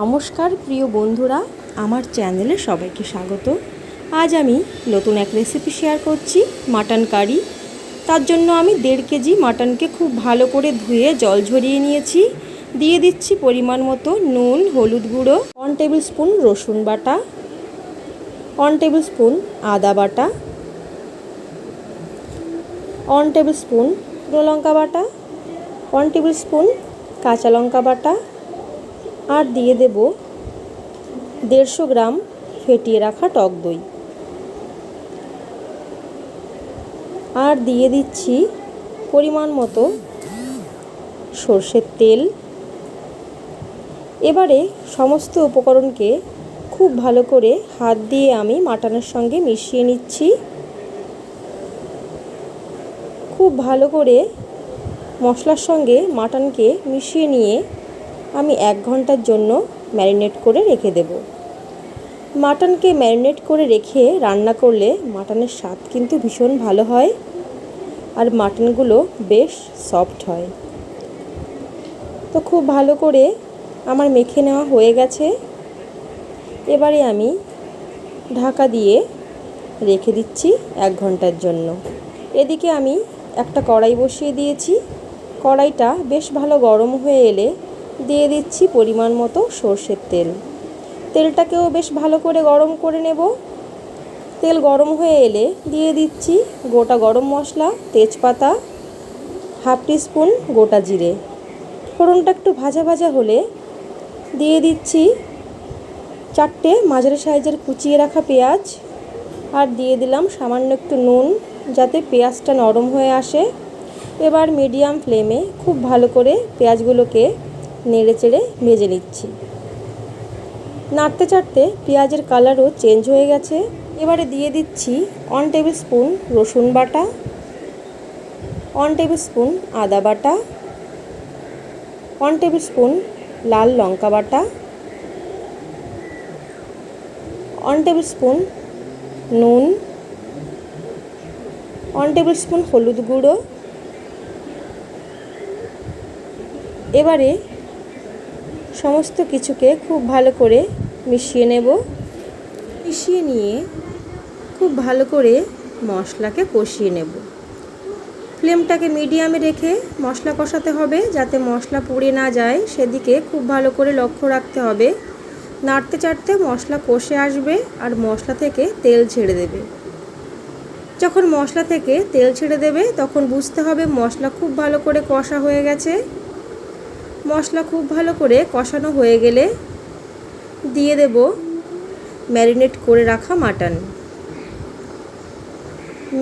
নমস্কার, প্রিয় বন্ধুরা, আমার চ্যানেলে সবাইকে স্বাগত। আজ আমি নতুন এক রেসিপি শেয়ার করছি মাটন কারি তার জন্য আমি দেড় কেজি মাটনকে খুব ভালো করে ধুয়ে জল ঝরিয়ে নিয়েছি। দিয়ে দিচ্ছি পরিমাণ মতো নুন, হলুদ গুঁড়ো ওয়ান টেবিল স্পুন রসুন বাটা ওয়ান টেবিল স্পুন আদা বাটা ওয়ান টেবিল স্পুন লঙ্কা বাটা ওয়ান টেবিল স্পুন কাঁচা লঙ্কা বাটা আর দিয়ে দেব দেড়শো গ্রাম ফেটিয়ে রাখা টক দই। আর দিয়ে দিচ্ছি পরিমাণ মতো সর্ষের তেল। এবারে সমস্ত উপকরণকে খুব ভালো করে হাত দিয়ে আমি মাটনের সঙ্গে মিশিয়ে নিচ্ছি। খুব ভালো করে মশলার সঙ্গে মাটনকে মিশিয়ে নিয়ে আমি এক ঘণ্টার জন্য ম্যারিনেট করে রেখে দেব। মাটনকে ম্যারিনেট করে রেখে রান্না করলে মাটনের স্বাদ কিন্তু ভীষণ ভালো হয় আর মাটনগুলো বেশ সফট হয়। তো খুব ভালো করে আমার মেখে নেওয়া হয়ে গেছে। এবারে আমি ঢাকা দিয়ে রেখে দিচ্ছি এক ঘণ্টার জন্য। এদিকে আমি একটা কড়াই বসিয়ে দিয়েছি। কড়াইটা বেশ ভালো গরম হয়ে এলে দিয়ে দিচ্ছি পরিমাণ মতো সর্ষের তেল। তেলটাকেও বেশ ভালো করে গরম করে নেব। তেল গরম হয়ে এলে দিয়ে দিচ্ছি গোটা গরম মশলা, তেজপাতা, হাফ স্পুন গোটা জিরে। ফোড়নটা একটু ভাজা ভাজা হলে দিয়ে দিচ্ছি চারটে মাঝারি সাইজের কুচিয়ে রাখা পেঁয়াজ আর দিয়ে দিলাম সামান্য একটু নুন যাতে পেঁয়াজটা নরম হয়ে আসে। এবার মিডিয়াম ফ্লেমে খুব ভালো করে পেঁয়াজগুলোকে নেড়ে চেড়ে ভেজে নিচ্ছি। নাড়তে চাড়তে পেঁয়াজের কালারও চেঞ্জ হয়ে গেছে। এবারে দিয়ে দিচ্ছি ওয়ান টেবিল স্পুন রসুন বাটা ওয়ান টেবিল স্পুন আদা বাটা ওয়ান টেবিল স্পুন লাল লঙ্কা বাটা ওয়ান টেবিল স্পুন নুন ওয়ান টেবিল স্পুন হলুদ গুঁড়ো। এবারে সমস্ত কিছুকে খুব ভালো করে মিশিয়ে নেব। মিশিয়ে নিয়ে খুব ভালো করে মশলাকে কষিয়ে নেব। ফ্লেমটাকে মিডিয়ামে রেখে মশলা কষাতে হবে যাতে মশলা পুড়ে না যায়। সেদিকে খুব ভালো করে লক্ষ্য রাখতে হবে। নাড়তে চাড়তে মশলা কষে আসবে আর মশলা থেকে তেল ছেড়ে দেবে। যখন মশলা থেকে তেল ছেড়ে দেবে তখন বুঝতে হবে মশলা খুব ভালো করে কষা হয়ে গেছে। মশলা খুব ভালো করে কষানো হয়ে গেলে দিয়ে দেব ম্যারিনেট করে রাখা মাটন।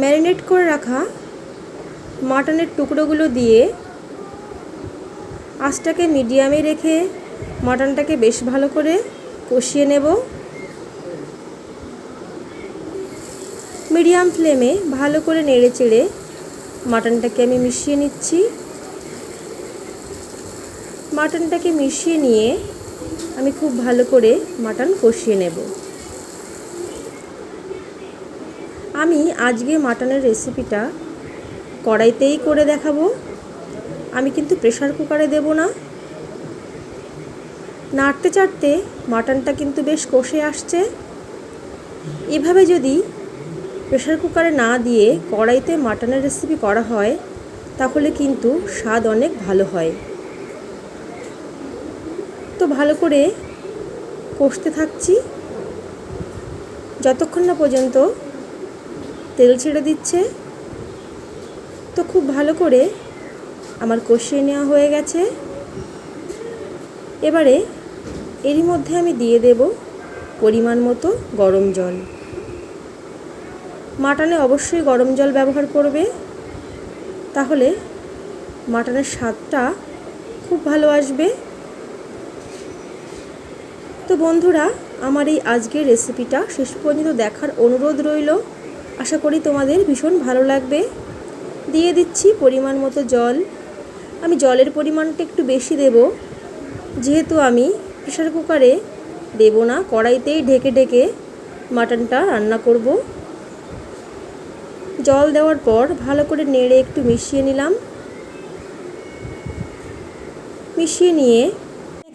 ম্যারিনেট করে রাখা মাটনের টুকরোগুলো দিয়ে আঁচটাকে মিডিয়ামে রেখে মাটনটাকে বেশ ভালো করে কষিয়ে নেব। মিডিয়াম ফ্লেমে ভালো করে নেড়ে চেড়ে মাটনটাকে আমি মিশিয়ে নিচ্ছি। মাটনটাকে মিশিয়ে নিয়ে আমি খুব ভালো করে মাটন কষিয়ে নেব। আমি আজকে মাটনের রেসিপিটা কড়াইতেই করে দেখাবো। আমি কিন্তু প্রেশার কুকারে দেব না। নাড়তে চাড়তে মাটনটা কিন্তু বেশ কষে আসছে। এভাবে যদি প্রেশার কুকারে না দিয়ে কড়াইতে মাটনের রেসিপি করা হয়, তাহলে কিন্তু স্বাদ অনেক ভালো হয়। তো ভালো করে কষতে থাকছি। যতক্ষণ না পর্যন্ত তেল ছেড়ে দিচ্ছে, তো খুব ভালো করে আমার কষিয়ে নেওয়া হয়ে গেছে। এবারে এরই মধ্যে আমি দিয়ে দেব পরিমাণ মতো গরম জল। মাটনে অবশ্যই গরম জল ব্যবহার করবে, তাহলে মাটনের স্বাদটা খুব ভালো আসবে। তো বন্ধুরা, আমার এই আজকের রেসিপিটা শেষ পর্যন্ত দেখার অনুরোধ রইল। আশা করি তোমাদের ভীষণ ভালো লাগবে। দিয়ে দিচ্ছি পরিমাণ মতো জল। আমি জলের পরিমাণটা একটু বেশি দেব। যেহেতু আমি প্রেশার কুকারে দেব না, কড়াইতেই ঢেকে ঢেকে মাটনটা রান্না করব। জল দেওয়ার পর ভালো করে নেড়ে একটু মিশিয়ে নিলাম। মিশিয়ে নিয়ে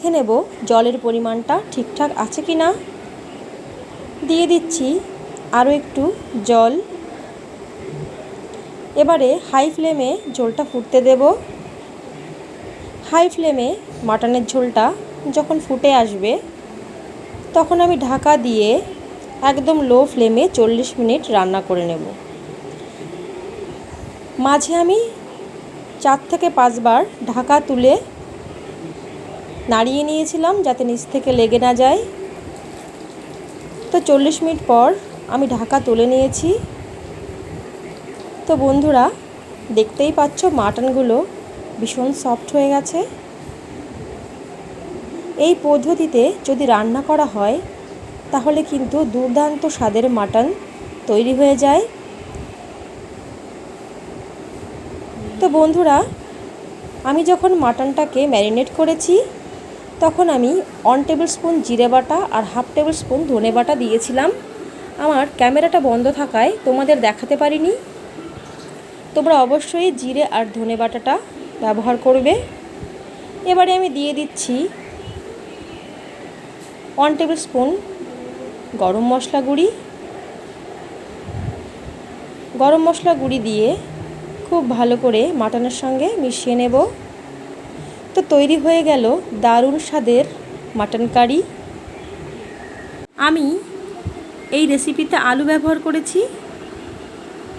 দেখে নেব জলের পরিমাণটা ঠিকঠাক আছে কি না। দিয়ে দিচ্ছি আরও একটু জল। এবারে হাই ফ্লেমে ঝোলটা ফুটতে দেব। হাই ফ্লেমে মাটনের ঝোলটা যখন ফুটে আসবে, তখন আমি ঢাকা দিয়ে একদম লো ফ্লেমে চল্লিশ মিনিট রান্না করে নেব। মাঝে আমি চার থেকে পাঁচবার ঢাকা তুলে নাড়িয়ে নিয়েছিলাম যাতে নিচ থেকে লেগে না যায়। তো চল্লিশ মিনিট পর আমি ঢাকা তুলে নিয়েছি। তো বন্ধুরা, দেখতেই পাচ্ছ মাটনগুলো ভীষণ সফট হয়ে গেছে। এই পদ্ধতিতে যদি রান্না করা হয়, তাহলে কিন্তু দুর্দান্ত স্বাদের মাটন তৈরি হয়ে যায়। তো বন্ধুরা, আমি যখন মাটনটাকে ম্যারিনেট করেছি তখন আমি ওয়ান টেবিল স্পুন জিরে বাটা আর হাফ টেবিল স্পুন ধনে বাটা দিয়েছিলাম। আমার ক্যামেরাটা বন্ধ থাকায় তোমাদের দেখাতে পারিনি। তোমরা অবশ্যই জিরে আর ধনে বাটাটা ব্যবহার করবে। এবারে আমি দিয়ে দিচ্ছি ওয়ান টেবিল স্পুন গরম মশলা গুঁড়ি। গরম মশলা গুঁড়ি দিয়ে খুব ভালো করে মাটনের সঙ্গে মিশিয়ে নেব। তো তৈরি হয়ে গেল দারুণ স্বাদের মাটন কারি আমি এই রেসিপিতে আলু ব্যবহার করেছি।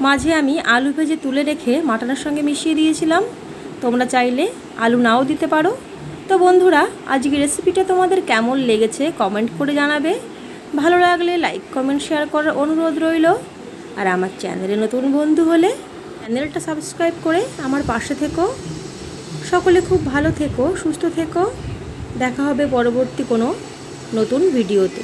মাঝে আমি আলু ভেজে তুলে রেখে মাটনের সঙ্গে মিশিয়ে দিয়েছিলাম। তোমরা চাইলে আলু নাও দিতে পারো। তো বন্ধুরা আজকে রেসিপিটা তোমাদের কেমন লেগেছে কমেন্ট করে জানাবে। ভালো লাগলে লাইক কমেন্ট শেয়ার করার অনুরোধ রইল। আর আমার চ্যানেলে নতুন বন্ধু হলে চ্যানেলটা সাবস্ক্রাইব করে আমার পাশে থেকো। সকলে খুব ভালো থেকো সুস্থ থেকো। দেখা হবে পরবর্তী কোনো নতুন ভিডিওতে।